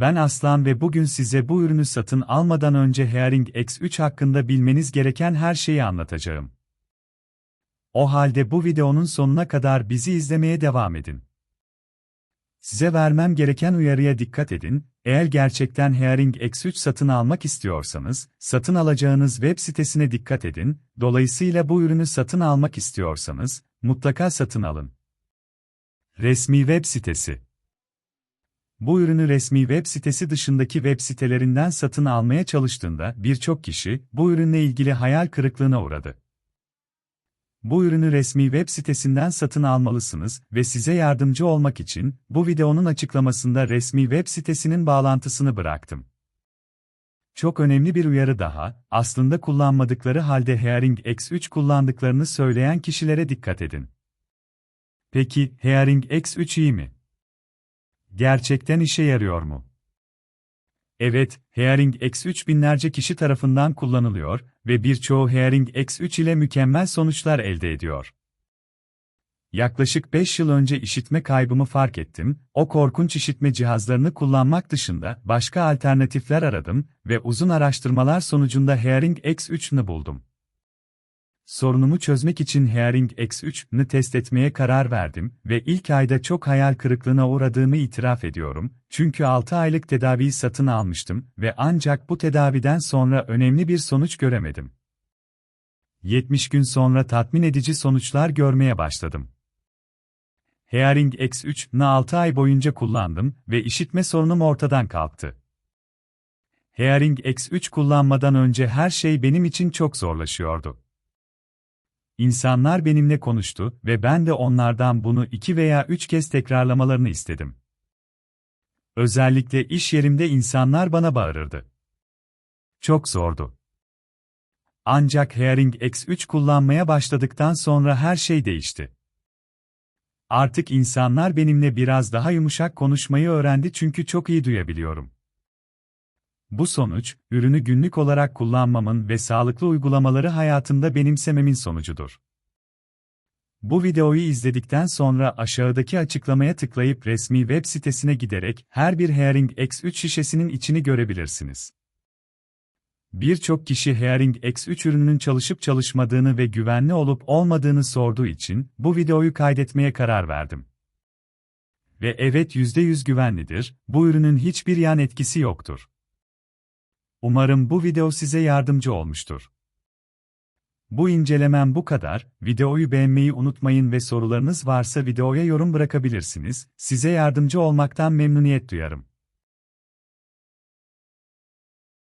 Ben Aslan ve bugün size bu ürünü satın almadan önce Hearing X3 hakkında bilmeniz gereken her şeyi anlatacağım. O halde bu videonun sonuna kadar bizi izlemeye devam edin. Size vermem gereken uyarıya dikkat edin, eğer gerçekten Hearing X3 satın almak istiyorsanız, satın alacağınız web sitesine dikkat edin, dolayısıyla bu ürünü satın almak istiyorsanız, mutlaka satın alın. Resmi web sitesi Bu ürünü resmi web sitesi dışındaki web sitelerinden satın almaya çalıştığında birçok kişi bu ürünle ilgili hayal kırıklığına uğradı. Bu ürünü resmi web sitesinden satın almalısınız ve size yardımcı olmak için bu videonun açıklamasında resmi web sitesinin bağlantısını bıraktım. Çok önemli bir uyarı daha, aslında kullanmadıkları halde Hearing X3 kullandıklarını söyleyen kişilere dikkat edin. Peki, Hearing X3 iyi mi? Gerçekten işe yarıyor mu? Evet, Hearing X3 binlerce kişi tarafından kullanılıyor ve birçoğu Hearing X3 ile mükemmel sonuçlar elde ediyor. Yaklaşık 5 yıl önce işitme kaybımı fark ettim, o korkunç işitme cihazlarını kullanmak dışında başka alternatifler aradım ve uzun araştırmalar sonucunda Hearing X3'nü buldum. Sorunumu çözmek için Hearing X3'nü test etmeye karar verdim ve ilk ayda çok hayal kırıklığına uğradığımı itiraf ediyorum, çünkü 6 aylık tedaviyi satın almıştım ve ancak bu tedaviden sonra önemli bir sonuç göremedim. 70 gün sonra tatmin edici sonuçlar görmeye başladım. Hearing X3'nı 6 ay boyunca kullandım ve işitme sorunum ortadan kalktı. Hearing X3 kullanmadan önce her şey benim için çok zorlaşıyordu. İnsanlar benimle konuştu ve ben de onlardan bunu iki veya üç kez tekrarlamalarını istedim. Özellikle iş yerimde insanlar bana bağırırdı. Çok zordu. Ancak Hearing X3 kullanmaya başladıktan sonra her şey değişti. Artık insanlar benimle biraz daha yumuşak konuşmayı öğrendi çünkü çok iyi duyabiliyorum. Bu sonuç, ürünü günlük olarak kullanmamın ve sağlıklı uygulamaları hayatımda benimsememin sonucudur. Bu videoyu izledikten sonra aşağıdaki açıklamaya tıklayıp resmi web sitesine giderek her bir Hearing X3 şişesinin içini görebilirsiniz. Birçok kişi Hearing X3 ürününün çalışıp çalışmadığını ve güvenli olup olmadığını sorduğu için bu videoyu kaydetmeye karar verdim. Ve evet %100 güvenlidir, bu ürünün hiçbir yan etkisi yoktur. Umarım bu video size yardımcı olmuştur. Bu incelemem bu kadar, videoyu beğenmeyi unutmayın ve sorularınız varsa videoya yorum bırakabilirsiniz, size yardımcı olmaktan memnuniyet duyarım.